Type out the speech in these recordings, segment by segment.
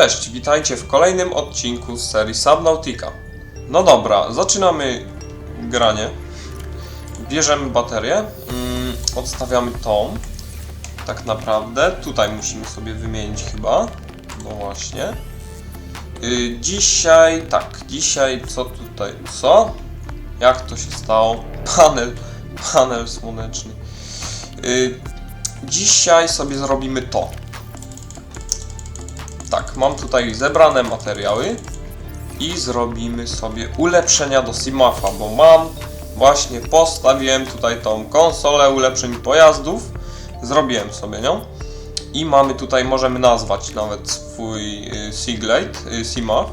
Cześć, witajcie w kolejnym odcinku z serii Subnautica. No dobra, zaczynamy granie. Bierzemy baterię, mm, odstawiamy tą. Tak naprawdę, tutaj musimy sobie wymienić chyba. No właśnie. Y, dzisiaj, tak, dzisiaj co tutaj, co? Jak to się stało? Panel, panel słoneczny. Y, dzisiaj sobie zrobimy to. Tak, mam tutaj zebrane materiały i zrobimy sobie ulepszenia do Simafa, bo mam właśnie postawiłem tutaj tą konsolę ulepszeń pojazdów, zrobiłem sobie nią. I mamy tutaj, możemy nazwać nawet swój y, Seaglade, y, Simaf,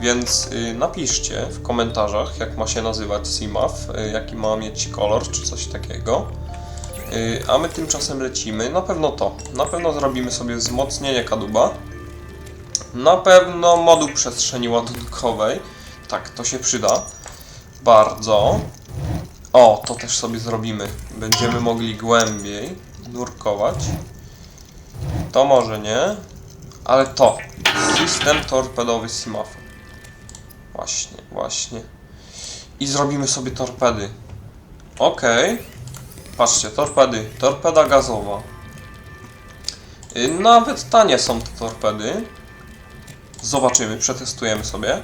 więc y, napiszcie w komentarzach, jak ma się nazywać Simaf, jaki ma mieć kolor, czy coś takiego. A my tymczasem lecimy, na pewno to, na pewno zrobimy sobie wzmocnienie kadłuba. Na pewno moduł przestrzeni ładunkowej. Tak, to się przyda. Bardzo. O, to też sobie zrobimy. Będziemy mogli głębiej nurkować. To może nie. Ale to. System torpedowy Simafa. Właśnie, właśnie. I zrobimy sobie torpedy. Okej. Patrzcie, torpedy. Torpeda gazowa. Y, Nawet tanie są te torpedy. Zobaczymy, przetestujemy sobie.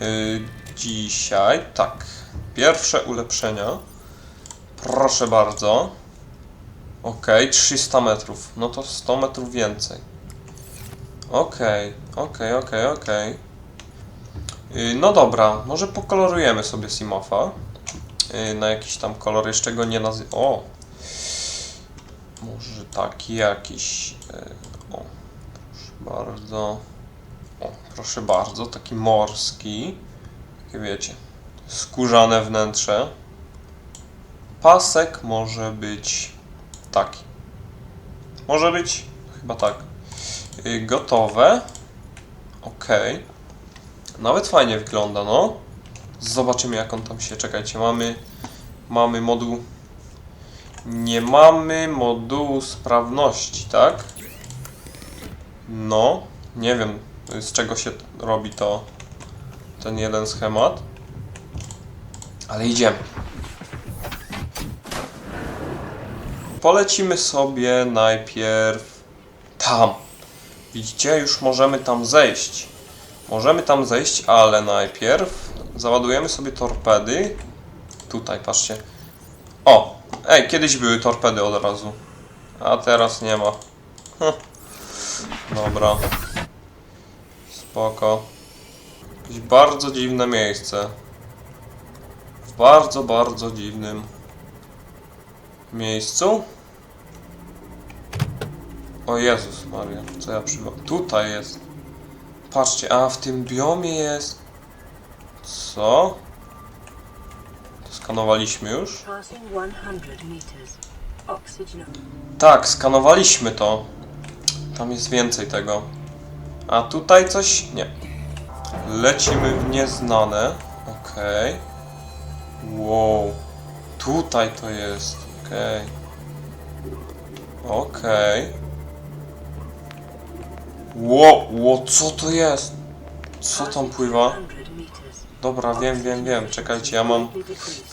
Yy, dzisiaj, tak. Pierwsze ulepszenia. Proszę bardzo. Ok, 300 metrów. No to 100 metrów więcej. Ok, ok, ok, ok. No dobra, może pokolorujemy sobie Simofa. Yy, na jakiś tam kolor, jeszcze go nie nazy... O! Może taki jakiś... Yy, o, proszę bardzo. O, proszę bardzo, taki morski. Jak wiecie, skórzane wnętrze. Pasek może być taki. Może być chyba tak. Y, Gotowe. Ok. Nawet fajnie wygląda, no. Zobaczymy jak on tam się. Czekajcie, mamy mamy moduł nie mamy modułu sprawności, tak? No, nie wiem z czego się robi to ten jeden schemat. Ale idziemy. Polecimy sobie najpierw tam. Widzicie, już możemy tam zejść. Możemy tam zejść, ale najpierw załadujemy sobie torpedy. Tutaj, patrzcie. O! Ej, kiedyś były torpedy od razu. A teraz nie ma. Hm. Dobra. Spoko. Jakieś bardzo dziwne miejsce. W bardzo, bardzo dziwnym miejscu. O Jezus Maria, co ja przywo... Tutaj jest. Patrzcie, a w tym biomie jest... Co? To skanowaliśmy już? Passing 100 meters. Oxygen. Tak, skanowaliśmy to. Tam jest więcej tego. A tutaj coś? Nie. Lecimy w nieznane. Okej. Wow. Tutaj to jest. Okej. Okej. Wow, wow, co to jest? Co tam pływa? 100 meters. Dobra, wiem, wiem, wiem. Czekajcie, ja mam...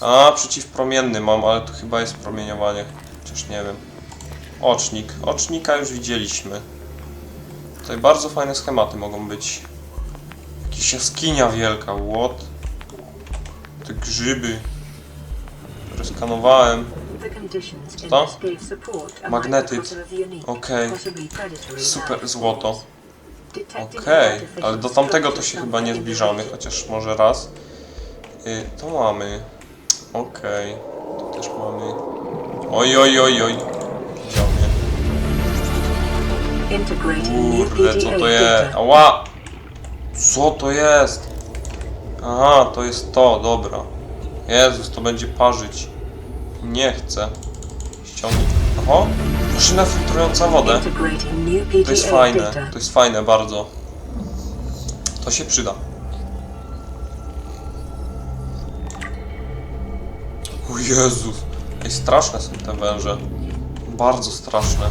A, przeciwpromienny mam, ale tu chyba jest promieniowanie. Chociaż nie wiem. Ocznik. Ocznika już widzieliśmy. Tutaj bardzo fajne schematy mogą być. Jakaś jaskinia wielka, what? Te grzyby. które skanowałem. The conditions in Co? the unique, Okej. predatory Super złoto. Okej, artificial ale do tamtego to się chyba nie zbliżamy, chociaż może raz. Y, to mamy. Okej, tu też mamy. Oj, oj, oj, oj. Kurde, co to jest? Ała! Co to jest? Aha, to jest to, dobra. Jezus, to będzie parzyć. Nie chcę. Ściągnij. Oho, maszyna filtrująca wodę. To jest fajne, to jest fajne bardzo. To się przyda. O Jezus. Ej, straszne są te węże. Bardzo straszne.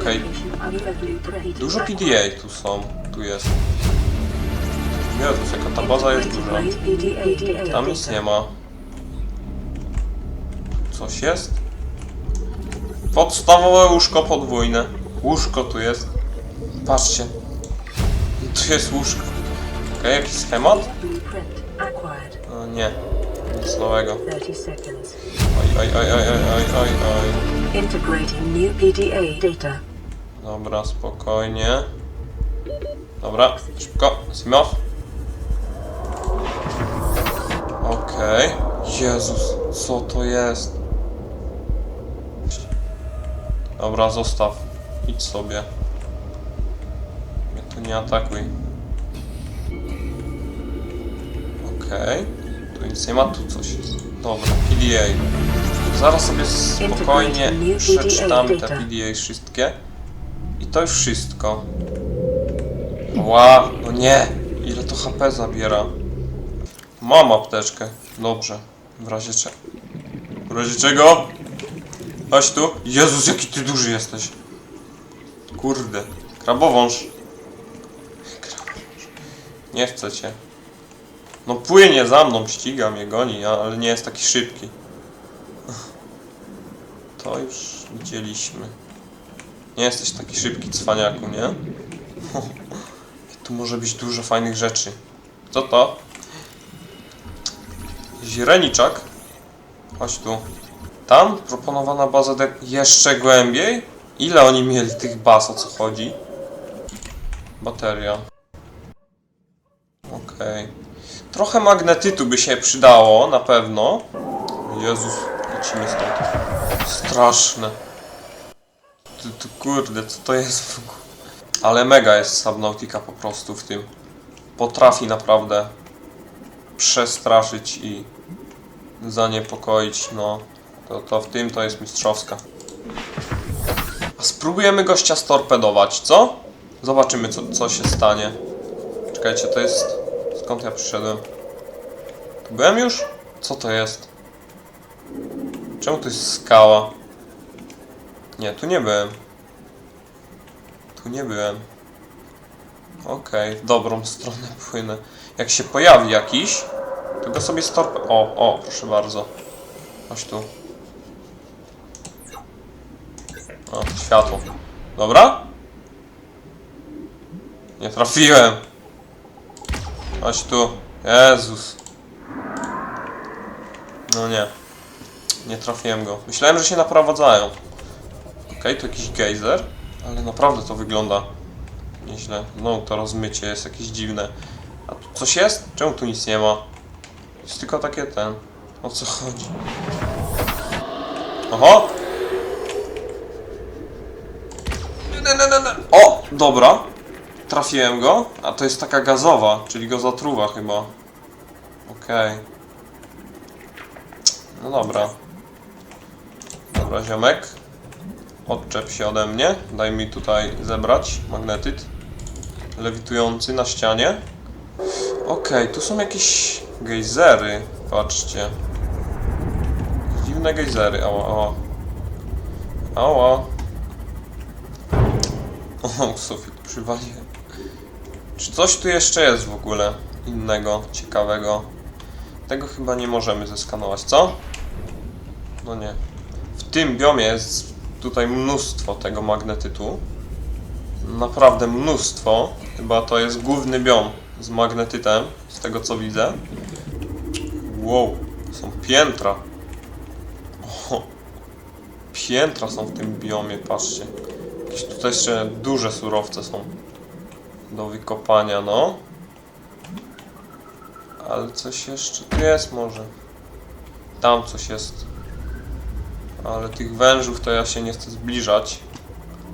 Okej. Dużo PDA tu są. Tu jest. Jezus, jaka ta baza jest duża. Tam nic nie ma. Coś jest? Podstawowe łóżko podwójne. Łóżko tu jest. Patrzcie. Tu jest łóżko. Okej, jakiś schemat? Acquired. No nie. Nic nowego. 30 seconds. Oj, oj, oj, oj, oj, oj, oj, oj. Integrating new PDA data. Dobra, spokojnie. Dobra, szybko. Simow. Okej. Jezus, co to jest? Dobra, zostaw. Idź sobie. Mnie tu nie atakuj. Okej. Tu nic nie ma, tu coś jest. Dobra, PDA. Zaraz sobie spokojnie przeczytamy te PDA wszystkie. To już wszystko. Ła, no nie! Ile to HP zabiera? Mam apteczkę. Dobrze. W razie czego? W razie czego? Chodź tu. Jezus, jaki ty duży jesteś. Kurde. Krabowąż. Krabowąż. Nie chcę cię. No płynie za mną, ściga mnie, goni, ale nie jest taki szybki. To już widzieliśmy. Nie jesteś taki szybki, cwaniaku, nie? Tu może być dużo fajnych rzeczy. Co to? Źreniczak. Chodź tu. Tam proponowana baza de... jeszcze głębiej? Ile oni mieli tych baz, o co chodzi? Bateria. Okej. Trochę magnetytu by się przydało, na pewno. Jezus, lecimy stąd. Straszne. Tu kurde, co to jest w ogóle? Ale mega jest Subnautica po prostu w tym. Potrafi naprawdę przestraszyć i zaniepokoić, no. To, to w tym to jest mistrzowska. A spróbujemy gościa storpedować, co? Zobaczymy, co, co się stanie. Czekajcie, to jest... Skąd ja przyszedłem? Tu byłem już? Co to jest? Czemu to jest skała? Nie, tu nie byłem. Tu nie byłem. Okej, w dobrą stronę płynę. Jak się pojawi jakiś, to go sobie storpę... O, o, proszę bardzo. Chodź tu. O, światło. Dobra? Nie trafiłem. Chodź tu. Jezus. No nie. Nie trafiłem go. Myślałem, że się naprowadzają. Okej, to jakiś gejzer, ale naprawdę to wygląda nieźle. No, to rozmycie jest jakieś dziwne. A tu coś jest? Czemu tu nic nie ma? Jest tylko takie ten. O co chodzi? Oho! Nie, nie, nie, nie. O! Dobra. Trafiłem go. A to jest taka gazowa, czyli go zatruwa chyba. Okej. No dobra. Dobra, ziomek. Odczep się ode mnie. Daj mi tutaj zebrać magnetyt lewitujący na ścianie. Okej, tu są jakieś gejzery. Patrzcie. Dziwne gejzery. Ała, ała. Ała. O, sufit przywaliłem. Czy coś tu jeszcze jest w ogóle innego, ciekawego? Tego chyba nie możemy zeskanować, co? No nie. W tym biomie jest tutaj mnóstwo tego magnetytu. Naprawdę mnóstwo. Chyba to jest główny biom z magnetytem, z tego co widzę. Wow, są piętra. O, piętra są w tym biomie, patrzcie. Jakieś tutaj jeszcze duże surowce są do wykopania, no. Ale coś jeszcze tu jest może. Tam coś jest. Ale tych wężów to ja się nie chcę zbliżać.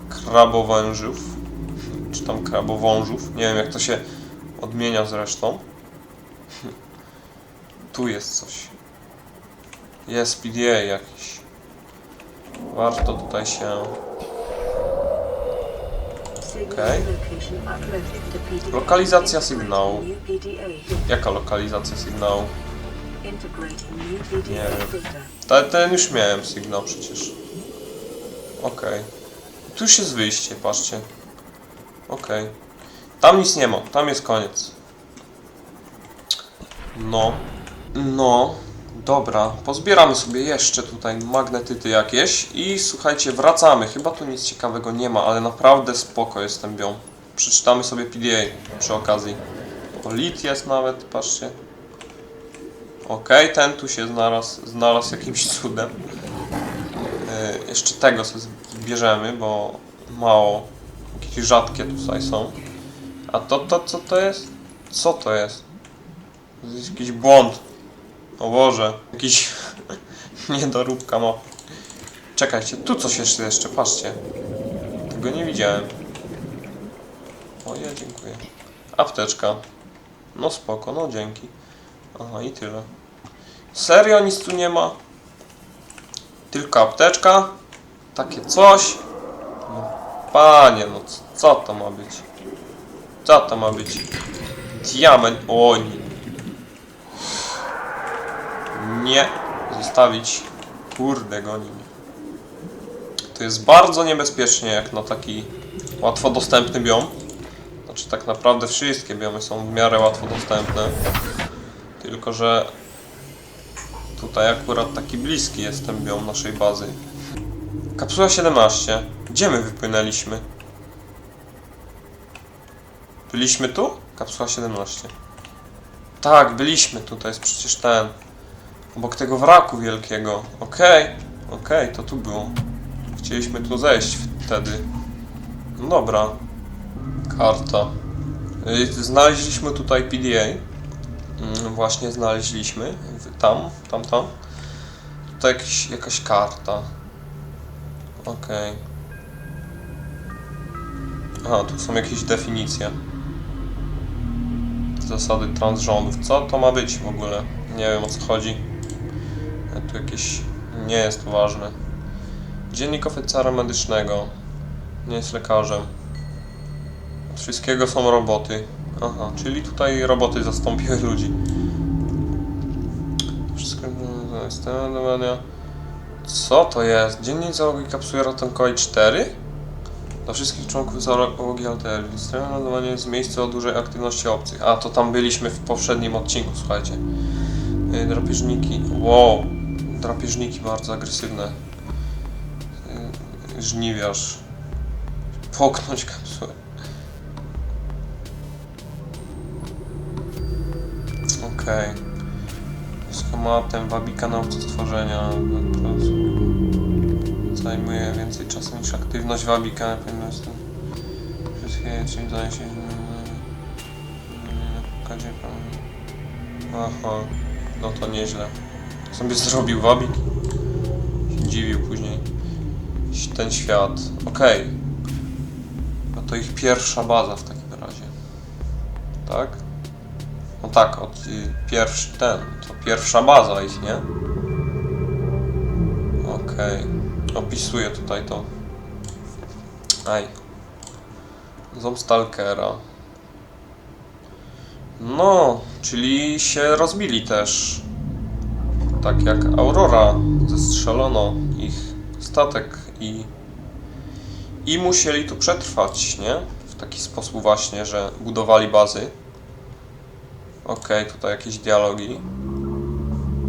Krabowężów. Czy tam krabowążów. Nie wiem jak to się odmienia zresztą. Tu jest coś. Jest PDA jakiś. Warto tutaj się... PDA. Lokalizacja sygnału. Jaka lokalizacja sygnału? Nie wiem. data. Ten, już miałem sygnał przecież. Okej. Tu już jest wyjście, patrzcie. Okej. Tam nic nie ma, tam jest koniec. No. No. Dobra, pozbieramy sobie jeszcze tutaj magnetyty jakieś i słuchajcie, wracamy. Chyba tu nic ciekawego nie ma, ale naprawdę spoko jest ten biom. Przeczytamy sobie PDA przy okazji. O, lit jest nawet, patrzcie. Okej, ten tu się znalazł, znalazł jakimś cudem. Yy, jeszcze tego sobie zbierzemy, bo mało. Jakieś rzadkie tutaj są. A to, to, co to jest? Co to jest? To jest jakiś błąd. O Boże, jakiś niedoróbka ma. Czekajcie, tu coś jeszcze, jeszcze, patrzcie. Tego nie widziałem. O, ja dziękuję. Apteczka. No spoko, no dzięki. Aha, i tyle. Serio nic tu nie ma? Tylko apteczka? Takie coś? No, panie, no co to ma być? Co to ma być? Diament. O nie. Nie. Zostawić. Kurde, goni mnie. To jest bardzo niebezpiecznie, jak na taki łatwo dostępny biom. Znaczy, tak naprawdę wszystkie biomy są w miarę łatwo dostępne. Tylko, że tutaj akurat taki bliski jest ten biom naszej bazy. Kapsuła 17. Gdzie my wypłynęliśmy? Byliśmy tu? Kapsuła 17. Tak, byliśmy tu, to jest przecież ten. Obok tego wraku wielkiego. Okej, okej, to tu było. Chcieliśmy tu zejść wtedy. No dobra. Karta. Y, Znaleźliśmy tutaj PDA. Mm, Właśnie znaleźliśmy. Tam, tam, tam. Tutaj jakiś, jakaś karta. Okej. Aha, tu są jakieś definicje. Zasady transrządów. Co to ma być w ogóle? Nie wiem o co chodzi. A tu jakieś... Nie jest to ważne. Dziennik oficera medycznego. Nie jest lekarzem. Od wszystkiego są roboty. Aha, czyli tutaj roboty zastąpiły ludzi. Wszystko jest temat Co to jest? Dziennik załogi kapsuły ratunkowej 4? Dla wszystkich członków załogi Alterii. Strona nadawanie jest miejsce o dużej aktywności obcych. A, to tam byliśmy w poprzednim odcinku, słuchajcie. Yy, Drapieżniki. Wow. Drapieżniki bardzo agresywne. Yy, Żniwiarz. Poknąć kapsułę. Okej. Schematem wabika na stworzenia. Zajmuje więcej czasu niż aktywność wabika. Jest to wszystkie czym zdaje się na pokazie Aha, no to nieźle. Sobie zrobił wabik. Się dziwił później. Ten świat. Okej. No to ich pierwsza baza w takim razie. Tak? No tak, od y, pierwszy ten. To pierwsza baza ich, nie? Okej. Opisuję tutaj to. Aj. Ząb Stalkera. No, czyli się rozbili też. Tak jak Aurora. Zestrzelono ich statek i... I musieli tu przetrwać, nie? W taki sposób właśnie, że budowali bazy. Okej, tutaj jakieś dialogi.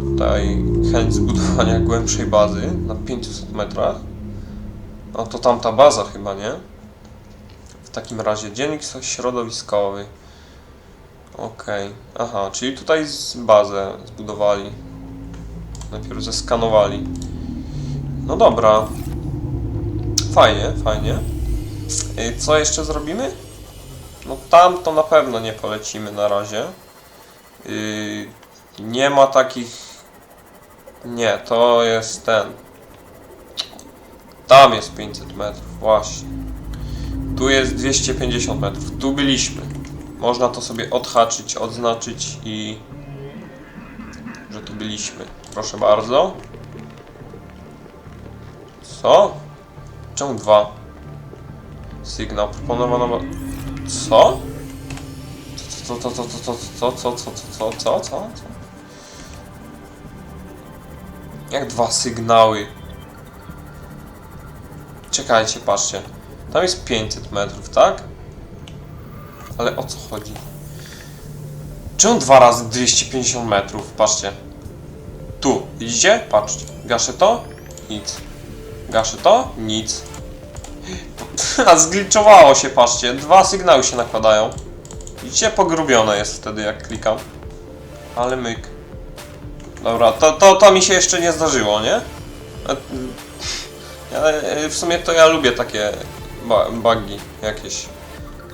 Tutaj chęć zbudowania głębszej bazy na 500 metrach. No to tamta baza chyba, nie? W takim razie dziennik środowiskowy. Okej, aha, czyli tutaj bazę zbudowali. Najpierw zeskanowali. No dobra. Fajnie, fajnie. Y, Co jeszcze zrobimy? No tam to na pewno nie polecimy na razie. Yy, nie ma takich. Nie, to jest ten. Tam jest 500 metrów, właśnie. Tu jest 250 metrów. Tu byliśmy. Można to sobie odhaczyć, odznaczyć i. że tu byliśmy. Proszę bardzo. Co? Czemu dwa? Sygnał proponowana. Co? Co, co, co, co, co, co, co, co, co, co, co, co? Jak dwa sygnały? Czekajcie, patrzcie. Tam jest 500 metrów, tak? Ale o co chodzi? Czemu dwa razy 250 metrów? Patrzcie. Tu, widzicie? Patrzcie. Gaszę to? Nic. Gaszę to? Nic. A zgliczowało się, patrzcie. Dwa sygnały się nakładają. Widzicie? Pogrubione jest wtedy, jak klikam. Ale myk. Dobra, to, to, to mi się jeszcze nie zdarzyło, nie? E, Ja, e, w sumie to ja lubię takie bugi, jakieś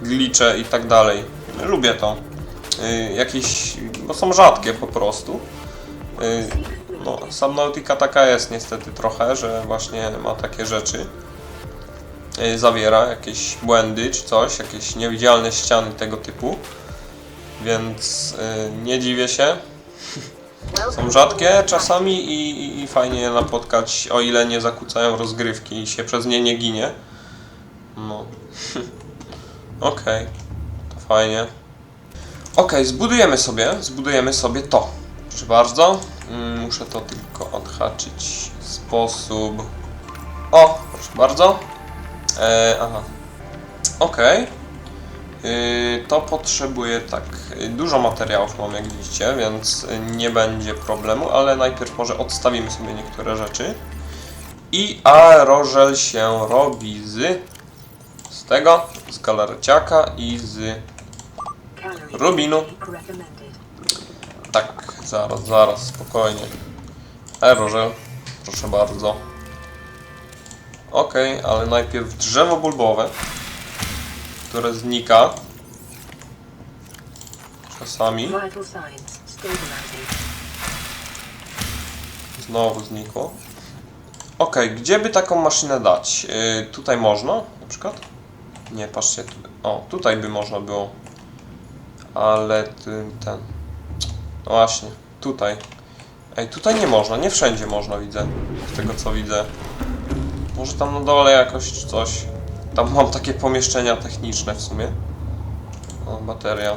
glicze i tak dalej. Lubię to. Y, Jakieś, bo są rzadkie po prostu. Y, No, Subnautica taka jest niestety trochę, że właśnie ma takie rzeczy. Y, Zawiera jakieś błędy czy coś, jakieś niewidzialne ściany tego typu. Więc y, nie dziwię się. Są rzadkie czasami i, i, i fajnie je napotkać, o ile nie zakłócają rozgrywki i się przez nie nie ginie. No. Okej, to fajnie. Okej, zbudujemy sobie, zbudujemy sobie to. Proszę bardzo. Mm, Muszę to tylko odhaczyć sposób... O, proszę bardzo. E, aha. Okej. Yy, To potrzebuje tak yy, dużo materiałów mam jak widzicie, więc nie będzie problemu, ale najpierw może odstawimy sobie niektóre rzeczy. I aerożel się robi z z tego, z galareciaka i z Rubinu. tak, zaraz, zaraz, spokojnie. Aerożel, proszę bardzo. Ok, ale najpierw drzewo bulbowe, które znika czasami. Znowu znikło. Ok, gdzie by taką maszynę dać? Yy, tutaj można, na przykład? Nie, patrzcie. Tu, o, tutaj by można było. Ale ty, ten. No właśnie, tutaj. Ej, tutaj nie można, nie wszędzie można, widzę. Z tego co widzę. Może tam na dole jakoś coś. Tam mam takie pomieszczenia techniczne w sumie. O, bateria.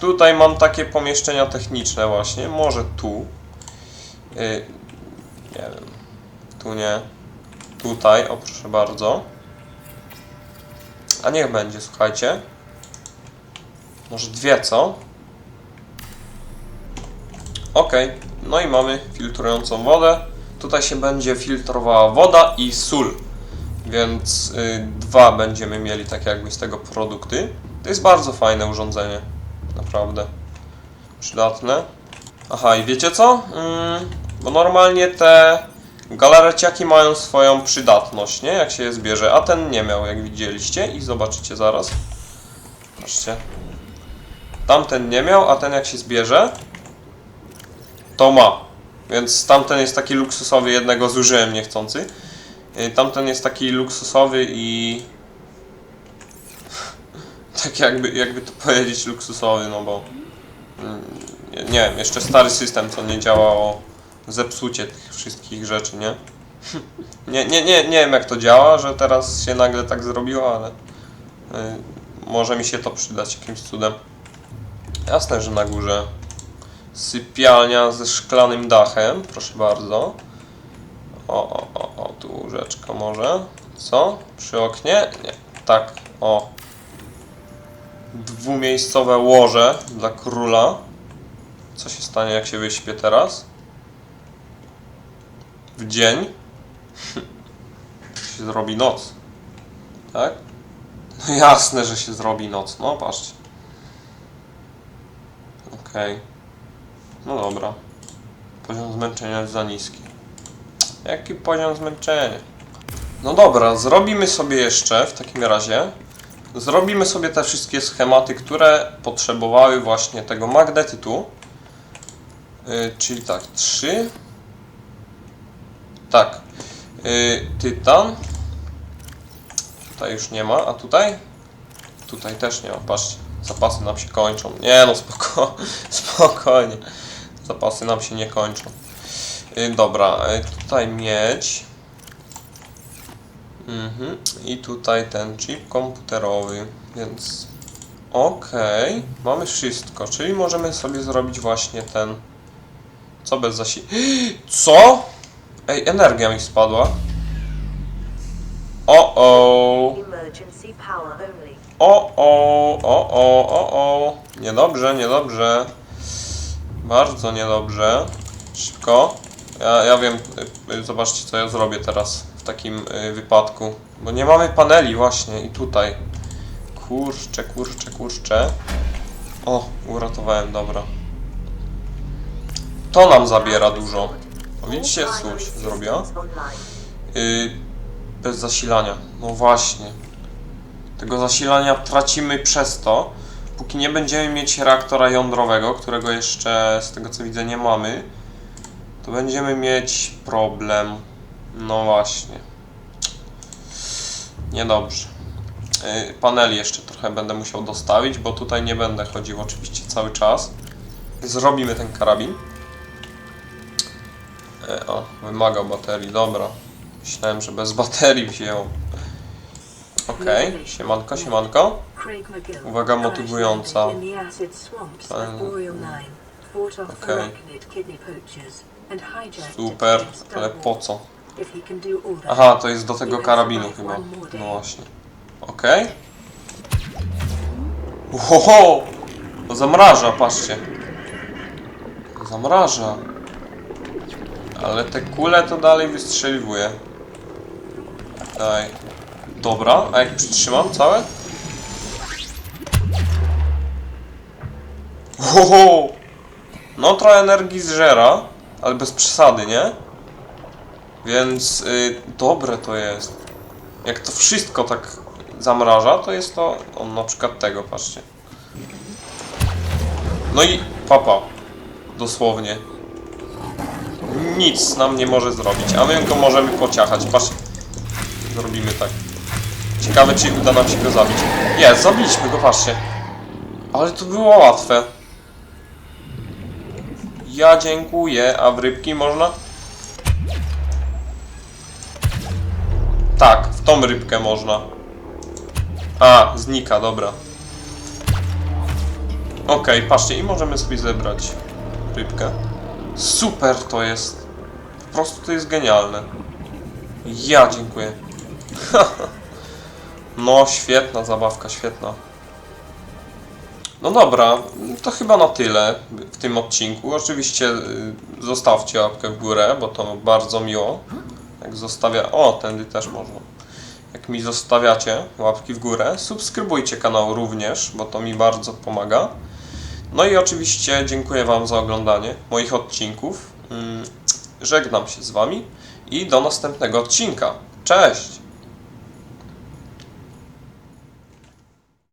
Tutaj mam takie pomieszczenia techniczne właśnie. Może tu. Yy, nie wiem. Tu nie. Tutaj, o proszę bardzo. A niech będzie, słuchajcie. Może dwie, co? Ok, no i mamy filtrującą wodę. Tutaj się będzie filtrowała woda i sól. Więc y, dwa będziemy mieli tak jakby z tego produkty. To jest bardzo fajne urządzenie. Naprawdę. Przydatne. Aha, i wiecie co? Mm, bo normalnie te galareciaki mają swoją przydatność, nie? Jak się je zbierze, a ten nie miał, jak widzieliście i zobaczycie zaraz. Patrzcie. Tamten nie miał, a ten jak się zbierze, to ma. Więc tamten jest taki luksusowy, jednego zużyłem niechcący. Y, Tamten jest taki luksusowy i tak jakby, jakby to powiedzieć luksusowy, no bo mm, nie, wiem, jeszcze stary system, co nie działało, zepsucie tych wszystkich rzeczy, nie? nie, nie, nie, nie wiem jak to działa, że teraz się nagle tak zrobiło, ale y, może mi się to przydać jakimś cudem. Jasne, że na górze sypialnia ze szklanym dachem, proszę bardzo. O, o, o, o, tu łóżeczko może. Co? Przy oknie? Nie. Tak, o. Dwumiejscowe łoże dla króla. Co się stanie, jak się wyśpię teraz? W dzień? się zrobi noc. Tak? No jasne, że się zrobi noc. No, patrzcie. Okej. No dobra. Poziom zmęczenia jest za niski. Jaki poziom zmęczenia? No dobra, zrobimy sobie jeszcze w takim razie. Zrobimy sobie te wszystkie schematy, które potrzebowały właśnie tego magnetytu. Yy, czyli tak, 3. Tak. Yy, tytan. Tutaj już nie ma, a tutaj? Tutaj też nie ma, patrzcie. Zapasy nam się kończą. Nie no, spoko spokojnie. Zapasy nam się nie kończą. Yy, dobra, yy, tutaj miedź. Mhm. I tutaj ten chip komputerowy, więc okej, mamy wszystko, czyli możemy sobie zrobić właśnie ten co bez zasi... Co? Ej, energia mi spadła. O o. O o o o o o. Niedobrze, niedobrze. Bardzo niedobrze. Szybko. Ja, ja wiem, y, zobaczcie co ja zrobię teraz w takim y, wypadku. Bo nie mamy paneli właśnie i tutaj. Kurczę, kurczę, kurczę. O, uratowałem, dobra. To nam zabiera dużo. Widzicie, primary zrobiła? systems online. Y, bez zasilania. No właśnie. Tego zasilania tracimy przez to, póki nie będziemy mieć reaktora jądrowego, którego jeszcze z tego co widzę nie mamy, to będziemy mieć problem. No właśnie. Niedobrze. Y, paneli jeszcze trochę będę musiał dostawić, bo tutaj nie będę chodził oczywiście cały czas. Zrobimy ten karabin. E, o, wymagał baterii, dobra. Myślałem, że bez baterii wziął. Okej, siemanko, siemanko. Uwaga motywująca. landing In the acid swamps Fajne. of Boreal 9, fought off Okej. Super, ale po co? Aha, to jest do tego karabinu chyba. No właśnie. Okej. Ohoho! To zamraża, patrzcie. Zamraża. Ale te kule to dalej wystrzeliwuje. Daj. Dobra, a jak przytrzymam całe? Ohoho! No trochę energii zżera, ale bez przesady, nie? Więc y, dobre to jest. Jak to wszystko tak zamraża, to jest to on na przykład tego, patrzcie. No i papa. Dosłownie. Nic nam nie może zrobić, a my go możemy pociachać. Patrz. Zrobimy tak. Ciekawe, czy uda nam się go zabić. Jest, zabiliśmy go, patrzcie. Ale to było łatwe. Ja dziękuję, a w rybki można? Tak, w tą rybkę można. A, znika, dobra. Okej, patrzcie, i możemy sobie zebrać rybkę. Super to jest. Po prostu to jest genialne. Ja dziękuję. no, świetna zabawka, świetna. No dobra, to chyba na tyle w tym odcinku. Oczywiście y, zostawcie łapkę w górę, bo to bardzo miło. Jak zostawia. O, tędy też można. Jak mi zostawiacie łapki w górę, subskrybujcie kanał również, bo to mi bardzo pomaga. No i oczywiście dziękuję Wam za oglądanie moich odcinków. Mm, Żegnam się z Wami i do następnego odcinka. Cześć!